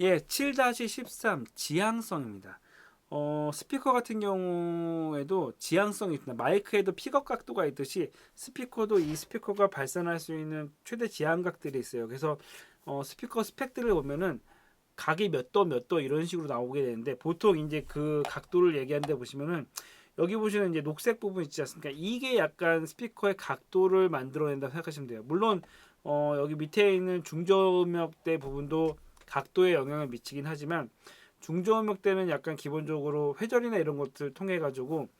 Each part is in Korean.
예, 7-13 지향성입니다. 어, 스피커 같은 경우에도 지향성이 있습니다. 마이크에도 픽업 각도가 있듯이 스피커도 이 스피커가 발산할 수 있는 최대 지향각들이 있어요. 그래서 어, 스피커 스펙들을 보면은 각이 몇 도 몇 도 이런 식으로 나오게 되는데 보통 이제 그 각도를 얘기하는데 보시면은 여기 보시는 이제 녹색 부분 있지 않습니까? 이게 약간 스피커의 각도를 만들어낸다고 생각하시면 돼요. 물론 어, 여기 밑에 있는 중저음역대 부분도 각도에 영향을 미치긴 하지만 중저음역대는 약간 기본적으로 회전이나 이런 것들 통해 가지고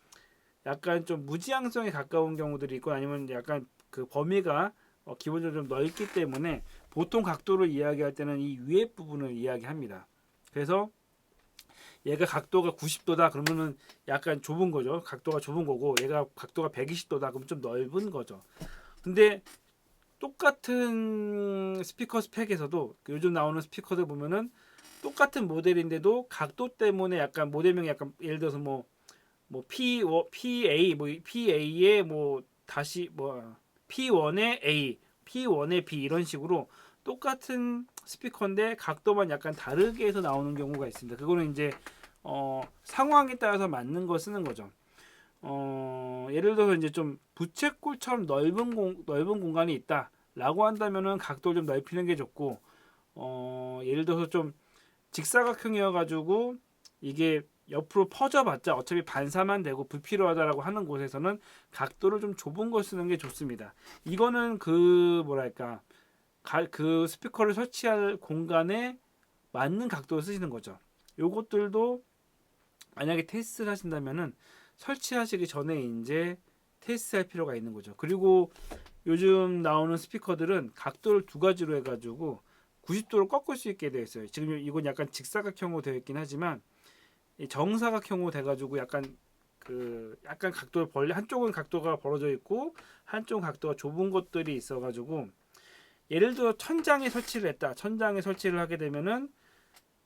약간 좀 무지향성에 가까운 경우들이 있고 아니면 약간 그 범위가 어, 기본적으로 좀 넓기 때문에 보통 각도를 이야기할 때는 이 위에 부분을 이야기합니다. 그래서 얘가 각도가 90도다 그러면은 약간 좁은 거죠. 각도가 좁은 거고 얘가 각도가 120도다 그러면 좀 넓은 거죠. 근데 똑같은 스피커 스펙에서도 그 요즘 나오는 스피커들 보면은 똑같은 모델인데도 각도 때문에 약간 모델명이 약간 예를 들어서 뭐 뭐 P PA 뭐 PA의 뭐 다시 뭐 P1의 A, P1의 B 이런 식으로 똑같은 스피커인데 각도만 약간 다르게 해서 나오는 경우가 있습니다. 그거는 이제 어, 상황에 따라서 맞는 거 쓰는 거죠. 어, 예를 들어서 이제 좀 부채꼴처럼 넓은 공, 넓은 공간이 있다라고 한다면은 각도를 좀 넓히는 게 좋고 어, 예를 들어서 좀 직사각형이어 가지고 이게 옆으로 퍼져봤자 어차피 반사만 되고 불필요하다라고 하는 곳에서는 각도를 좀 좁은 걸 쓰는 게 좋습니다. 이거는 그 뭐랄까 가, 그 스피커를 설치할 공간에 맞는 각도를 쓰시는 거죠. 요것들도 만약에 테스트를 하신다면은 설치하시기 전에 이제 테스트할 필요가 있는 거죠. 그리고 요즘 나오는 스피커들은 각도를 두 가지로 해가지고 90도로 꺾을 수 있게 되어 있어요. 지금 이건 약간 직사각형으로 되어 있긴 하지만 이 정사각형으로 돼가지고 약간 그 약간 각도를 벌리 한쪽은 각도가 벌어져 있고 한쪽 각도가 좁은 것들이 있어가지고 예를 들어 천장에 설치를 했다. 천장에 설치를 하게 되면은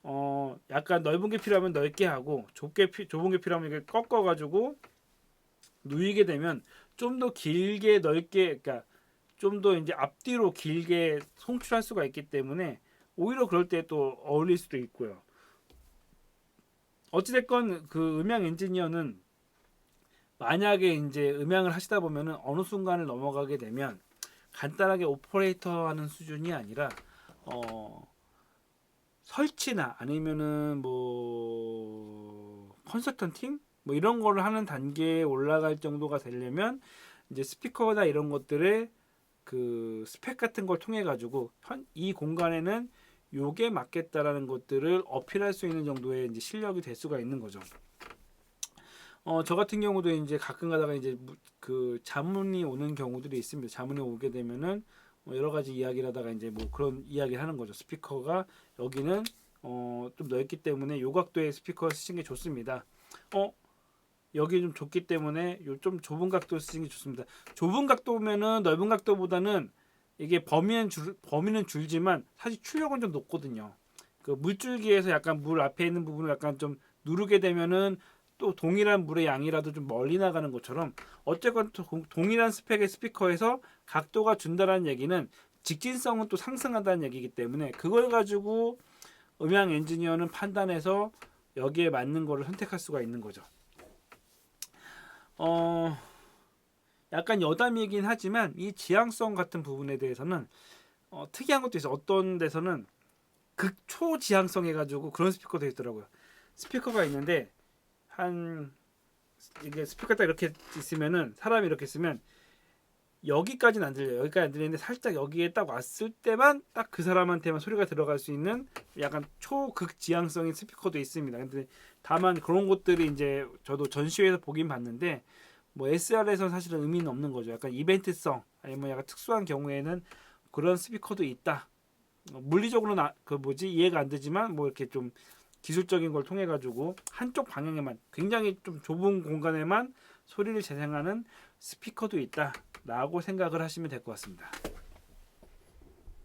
어 약간 넓은 게 필요하면 넓게 하고 좁게 피, 좁은 게 필요하면 이렇게 꺾어 가지고 누이게 되면 좀 더 길게 넓게 그러니까 좀 더 이제 앞뒤로 길게 송출할 수가 있기 때문에 오히려 그럴 때 또 어울릴 수도 있고요. 어찌됐건 그 음향 엔지니어는 만약에 이제 음향을 하시다 보면은 어느 순간을 넘어가게 되면 간단하게 오퍼레이터 하는 수준이 아니라 어 설치나 아니면은 뭐 컨설턴팅 뭐 이런 거를 하는 단계에 올라갈 정도가 되려면 이제 스피커나 이런 것들의 그 스펙 같은 걸 통해 가지고 현, 이 공간에는 요게 맞겠다라는 것들을 어필할 수 있는 정도의 이제 실력이 될 수가 있는 거죠. 어, 저 같은 경우도 이제 가끔 가다가 이제 무- 그 자문이 오는 경우들이 있습니다. 자문이 오게 되면은 뭐 여러 가지 이야기를 하다가 이제 뭐 그런 이야기를 하는 거죠. 스피커가 여기는 어, 좀 넓기 때문에 요 각도의 스피커 쓰시는 게 좋습니다. 어, 여기 좀 좁기 때문에 요 좀 좁은 각도 쓰시는 게 좋습니다. 좁은 각도면은 넓은 각도보다는 이게 범위는 줄, 범위는 줄지만 사실 출력은 좀 높거든요. 그 물줄기에서 약간 물 앞에 있는 부분을 약간 좀 누르게 되면은 또 동일한 물의 양이라도 좀 멀리 나가는 것처럼 어쨌건 동- 동일한 스펙의 스피커에서 각도가 준다라는 얘기는 직진성은 또 상승한다는 얘기이기 때문에 그걸 가지고 음향 엔지니어는 판단해서 여기에 맞는 거를 선택할 수가 있는 거죠. 어, 약간 여담이긴 하지만 이 지향성 같은 부분에 대해서는 어, 특이한 것도 있어요. 어떤 데서는 극초 지향성 해가지고 그런 스피커도 있더라고요. 스피커가 있는데 한 이게 스피커 딱 이렇게 있으면은 사람이 이렇게 있으면 여기까지는 안 들려요. 여기까지 안 들리는데 살짝 여기에 딱 왔을 때만 딱 그 사람한테만 소리가 들어갈 수 있는 약간 초극 지향성인 스피커도 있습니다. 근데 다만 그런 것들이 이제 저도 전시회에서 보긴 봤는데 뭐 SR에서는 사실은 의미는 없는 거죠. 약간 이벤트성 아니면 약간 특수한 경우에는 그런 스피커도 있다. 어, 물리적으로는 아, 그 뭐지 이해가 안 되지만 뭐 이렇게 좀 기술적인 걸 통해 가지고 한쪽 방향에만 굉장히 좀 좁은 공간에만 소리를 재생하는 스피커도 있다 라고 생각을 하시면 될 것 같습니다.